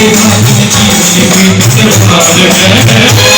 Thank you.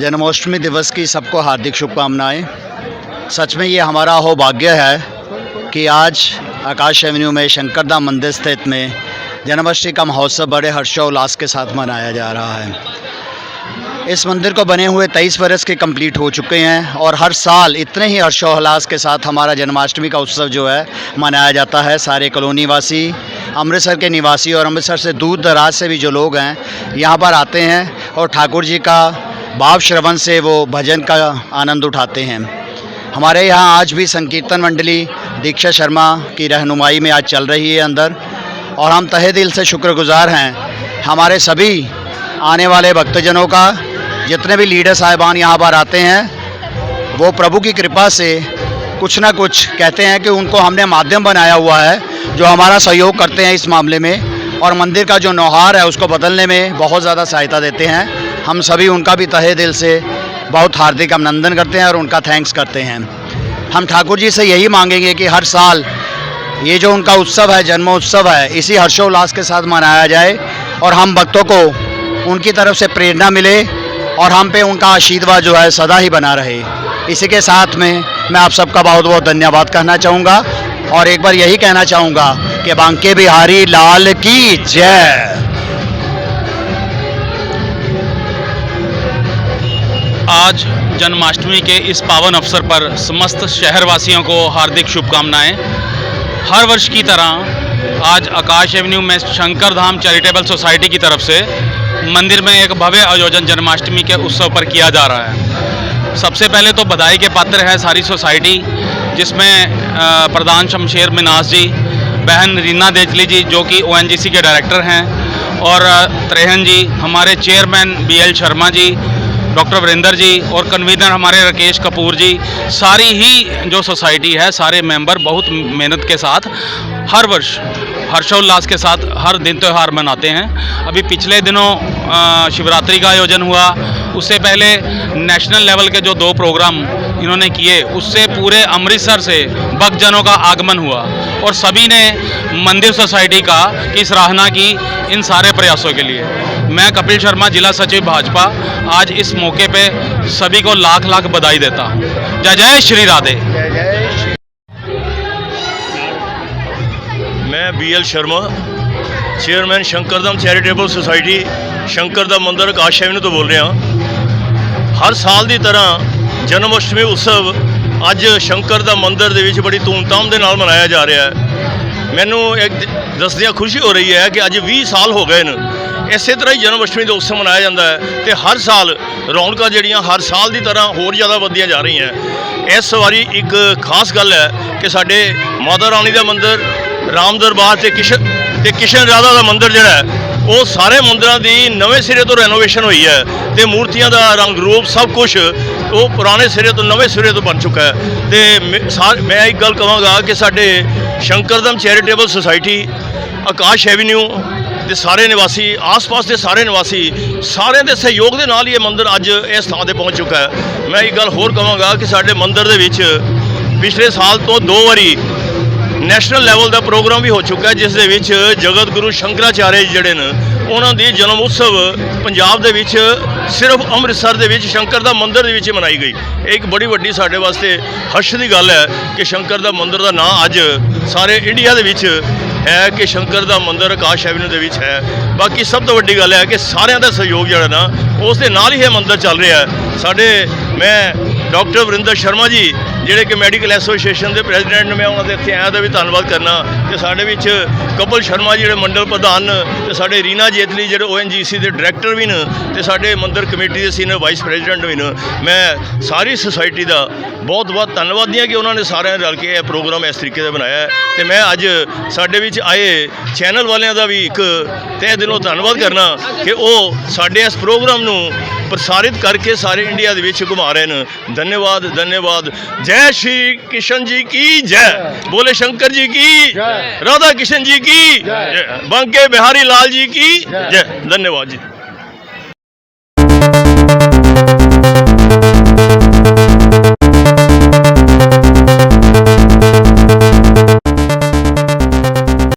Janmashtami दिवस की सबको हार्दिक शुभकामनाएँ। सच में ये हमारा सौभाग्य है कि आज आकाश एवेन्यू में शंकरधाम मंदिर स्थित में जन्माष्टमी का महोत्सव बड़े हर्षोल्लास के साथ मनाया जा रहा है। इस मंदिर को बने हुए तेईस बरस के कंप्लीट हो चुके हैं और हर साल इतने ही हर्षोल्लास के साथ हमारा जन्माष्टमी का उत्सव जो है मनाया जाता है। सारे कॉलोनी वासी अमृतसर के निवासी और अमृतसर से दूर दराज से भी जो लोग हैं, यहाँ पर आते हैं और ठाकुर जी का भाव श्रवण से वो भजन का आनंद उठाते हैं। हमारे यहाँ आज भी संकीर्तन मंडली दीक्षा शर्मा की रहनुमाई में आज चल रही है अंदर, और हम तहे दिल से शुक्रगुजार हैं। हमारे सभी आने वाले भक्तजनों का, जितने भी लीडर साहिबान यहाँ पर आते हैं, वो प्रभु की कृपा से कुछ ना कुछ कहते हैं कि उनको हमने माध्यम बनाया हुआ है, जो हमारा सहयोग करते हैं इस मामले में, और मंदिर का जो नौहार है उसको बदलने में बहुत ज़्यादा सहायता देते हैं। हम सभी उनका भी तहे दिल से बहुत हार्दिक अभिनंदन करते हैं और उनका थैंक्स करते हैं। हम ठाकुर जी से यही मांगेंगे कि हर साल ये जो उनका उत्सव है, जन्मोत्सव है, इसी हर्षोल्लास के साथ मनाया जाए और हम भक्तों को उनकी तरफ़ से प्रेरणा मिले और हम पे उनका आशीर्वाद जो है सदा ही बना रहे। इसी के साथ में मैं आप सबका बहुत बहुत धन्यवाद कहना चाहूँगा और एक बार यही कहना चाहूँगा कि बांके बिहारी, लाल की जय। आज जन्माष्टमी के इस पावन अवसर पर समस्त शहरवासियों को हार्दिक शुभकामनाएँ। हर वर्ष की तरह आज आकाश एवेन्यू में शंकर धाम चैरिटेबल सोसाइटी की तरफ़ से मंदिर में एक भव्य आयोजन जन्माष्टमी के उत्सव पर किया जा रहा है। सबसे पहले तो बधाई के पात्र है सारी सोसाइटी, जिसमें प्रधान शमशेर मिनास जी, बहन रीना देजली जी, जो कि ओएनजीसी के डायरेक्टर हैं, और त्रेहन जी, हमारे chairman B L Sharma ji doctor Varinder ji और कन्वीनर हमारे राकेश कपूर जी, सारी ही जो सोसाइटी है, सारे मेंबर बहुत मेहनत के साथ, हर वर्ष, हर्षोल्लास के साथ हर दिन त्यौहार मनाते हैं। अभी पिछले दिनों शिवरात्रि का आयोजन हुआ। उससे पहले नेशनल लेवल के जो दो प्रोग्राम इन्होंने किए, उससे पूरे अमृतसर से भक्तजनों का आगमन हुआ और सभी ने मंदिर सोसाइटी का की सराहना की इन सारे प्रयासों के लिए। मैं कपिल शर्मा, जिला सचिव भाजपा, आज इस मौके पे सभी को लाख लाख बधाई देता हूँ। जय जय श्री राधे। मैं B L Sharma, chairman Shankardam charitable society Shankardam मंदिर काशावी तो बोल रहा हर साल की तरह जन्माष्टमी उत्सव ਅੱਜ ਸ਼ੰਕਰ ਦਾ ਮੰਦਰ ਦੇ ਵਿੱਚ ਬੜੀ ਧੂਮਧਾਮ ਦੇ ਨਾਲ ਮਨਾਇਆ ਜਾ ਰਿਹਾ ਹੈ। ਮੈਨੂੰ ਇੱਕ ਦੱਸਦਿਆਂ ਖੁਸ਼ੀ ਹੋ ਰਹੀ ਹੈ ਕਿ ਅੱਜ 20 ਸਾਲ ਹੋ ਗਏ ਨੇ। ਇਸੇ ਤਰ੍ਹਾਂ ਹੀ ਜਨਮ ਅਸ਼ਟਮੀ ਦਾ ਉਤਸਵ ਮਨਾਇਆ ਜਾਂਦਾ ਹੈ ਤੇ ਹਰ ਸਾਲ ਰੌਣਕਾਂ ਜਿਹੜੀਆਂ ਹਰ ਸਾਲ ਦੀ ਤਰ੍ਹਾਂ ਹੋਰ ਜ਼ਿਆਦਾ ਵੱਧਦੀਆਂ ਜਾ ਰਹੀਆਂ ਇਸ ਵਾਰੀ ਇੱਕ ਖਾਸ ਗੱਲ ਹੈ ਕਿ ਸਾਡੇ ਮਾਤਾ ਰਾਣੀ ਦਾ ਮੰਦਿਰ, ਰਾਮ ਦਰਬਾਰ ਤੇ ਕਿਸ਼ਨ ਤੇ ਕਿਸ਼ਨ ਰਾਧਾ ਦਾ ਮੰਦਿਰ ਜਿਹੜਾ ਹੈ, ਉਹ ਸਾਰੇ ਮੰਦਿਰਾਂ ਦੀ ਨਵੇਂ ਸਿਰੇ ਤੋਂ ਰੈਨੋਵੇਸ਼ਨ ਹੋਈ ਹੈ ਤੇ ਮੂਰਤੀਆਂ ਦਾ ਰੰਗ ਰੂਪ ਸਭ ਕੁਝ ਉਹ ਪੁਰਾਣੇ ਸਿਰੇ ਤੋਂ ਨਵੇਂ ਸਿਰੇ ਤੋਂ ਬਣ ਚੁੱਕਾ ਹੈ। ਤੇ ਮੈਂ- ਸਾ- ਮੈਂ ਇੱਕ ਗੱਲ ਕਹਾਂਗਾ ਕਿ ਸਾਡੇ Shankardam charitable society, Akash avenue ਦੇ ਸਾਰੇ ਨਿਵਾਸੀ, ਆਸ-ਪਾਸ ਦੇ ਸਾਰੇ ਨਿਵਾਸੀ, ਸਾਰਿਆਂ ਦੇ ਸਹਿਯੋਗ ਦੇ ਨਾਲ ਹੀ ਇਹ ਮੰਦਿਰ ਅੱਜ ਇਸ ਥਾਂ ਤੇ ਪਹੁੰਚ ਚੁੱਕਾ ਹੈ। ਮੈਂ ਇੱਕ ਗੱਲ ਹੋਰ ਕਹਾਂਗਾ ਕਿ ਸਾਡੇ ਮੰਦਿਰ ਦੇ ਵਿੱਚ ਪਿਛਲੇ ਸਾਲ ਤੋਂ ਦੋ ਵਾਰੀ ਨੈਸ਼ਨਲ ਲੈਵਲ ਦਾ ਪ੍ਰੋਗਰਾਮ ਵੀ ਹੋ ਚੁੱਕਾ ਜਿਸ ਦੇ ਵਿੱਚ ਜਗਤ ਗੁਰੂ ਸ਼ੰਕਰਾਚਾਰਿਆ ਜੀ ਜਿਹੜੇ ਨੇ, ਉਹਨਾਂ ਦੀ ਜਨਮ ਉਤਸਵ ਪੰਜਾਬ ਦੇ ਵਿੱਚ ਸਿਰਫ ਅੰਮ੍ਰਿਤਸਰ ਦੇ ਵਿੱਚ ਸ਼ੰਕਰ ਦਾ ਮੰਦਿਰ ਦੇ ਵਿੱਚ ਮਨਾਈ ਗਈ। ਇਹ ਇੱਕ ਬੜੀ ਵੱਡੀ ਸਾਡੇ ਵਾਸਤੇ ਹਰਸ਼ ਦੀ ਗੱਲ ਹੈ ਕਿ ਸ਼ੰਕਰ ਦਾ ਮੰਦਿਰ ਦਾ ਨਾਂ ਅੱਜ ਸਾਰੇ ਇੰਡੀਆ ਦੇ ਵਿੱਚ ਹੈ ਕਿ ਸ਼ੰਕਰ ਦਾ ਮੰਦਿਰ ਆਕਾਸ਼ ਐਵਨਿਊ ਦੇ ਵਿੱਚ ਹੈ। ਬਾਕੀ ਸਭ ਤੋਂ ਵੱਡੀ ਗੱਲ ਹੈ ਕਿ ਸਾਰਿਆਂ ਦਾ ਸਹਿਯੋਗ ਜਿਹੜਾ ਨਾ, ਉਸ ਦੇ ਨਾਲ ਹੀ ਇਹ ਮੰਦਿਰ ਚੱਲ ਰਿਹਾ ਸਾਡੇ, ਮੈਂ ਡਾਕਟਰ ਵਰਿੰਦਰ ਸ਼ਰਮਾ ਜੀ ਜਿਹੜੇ ਕਿ ਮੈਡੀਕਲ ਐਸੋਸੀਏਸ਼ਨ ਦੇ ਪ੍ਰੈਜ਼ੀਡੈਂਟ ਨੇ, ਮੈਂ ਉਹਨਾਂ ਦੇ ਇੱਥੇ ਆਇਆ ਦਾ ਵੀ ਧੰਨਵਾਦ ਕਰਨਾ ਤੇ ਸਾਡੇ ਵਿੱਚ ਕਪਲ ਸ਼ਰਮਾ ਜੀ ਜਿਹੜੇ ਮੰਡਲ ਪ੍ਰਧਾਨ ਨੇ ਤੇ ਸਾਡੇ ਰੀਨਾ ਜੇਤਲੀ ਜਿਹੜੇ ਓਐਨਜੀਸੀ ਦੇ ਡਾਇਰੈਕਟਰ ਵੀ ਨੇ ਤੇ ਸਾਡੇ ਮੰਦਰ ਕਮੇਟੀ ਦੇ ਸੀਨੀਅਰ ਵਾਈਸ ਪ੍ਰੈਜ਼ੀਡੈਂਟ ਵੀ ਨੇ। ਮੈਂ ਸਾਰੀ ਸੁਸਾਇਟੀ ਦਾ ਬਹੁਤ ਬਹੁਤ ਧੰਨਵਾਦੀ ਹਾਂ ਕਿ ਉਹਨਾਂ ਨੇ ਸਾਰਿਆਂ ਰਲ ਕੇ ਇਹ ਪ੍ਰੋਗਰਾਮ ਇਸ ਤਰੀਕੇ ਦਾ ਬਣਾਇਆ ਹੈ। ਤੇ ਮੈਂ ਅੱਜ ਸਾਡੇ ਵਿੱਚ ਆਏ ਚੈਨਲ ਵਾਲਿਆਂ ਦਾ ਵੀ ਇੱਕ ਤਹਿ ਦਿਲੋਂ ਧੰਨਵਾਦ ਕਰਨਾ ਕਿ ਉਹ ਸਾਡੇ ਇਸ ਪ੍ਰੋਗਰਾਮ ਨੂੰ ਪ੍ਰਸਾਰਿਤ ਕਰਕੇ ਸਾਰੇ ਇੰਡੀਆ ਦੇ ਵਿੱਚ ਘੁਮਾ ਰਹੇ ਨੇ। ਧੰਨਵਾਦ ਧੰਨਵਾਦ। ਜੈ ਸ਼੍ਰੀ ਕਿਸ਼ਨ ਜੀ ਕੀ ਜੈ? ਬੋਲੇ ਸ਼ੰਕਰ ਜੀ ਕੀ? ਜੈ। ਰਾਧਾ ਕਿਸ਼ਨ ਜੀ ਕੀ? ਜੈ। ਬੰਕੇ ਬਿਹਾਰੀ ਲਾਲ ਜੀ ਕੀ? ਜੈ। ਧੰਨਵਾਦ ਜੀ।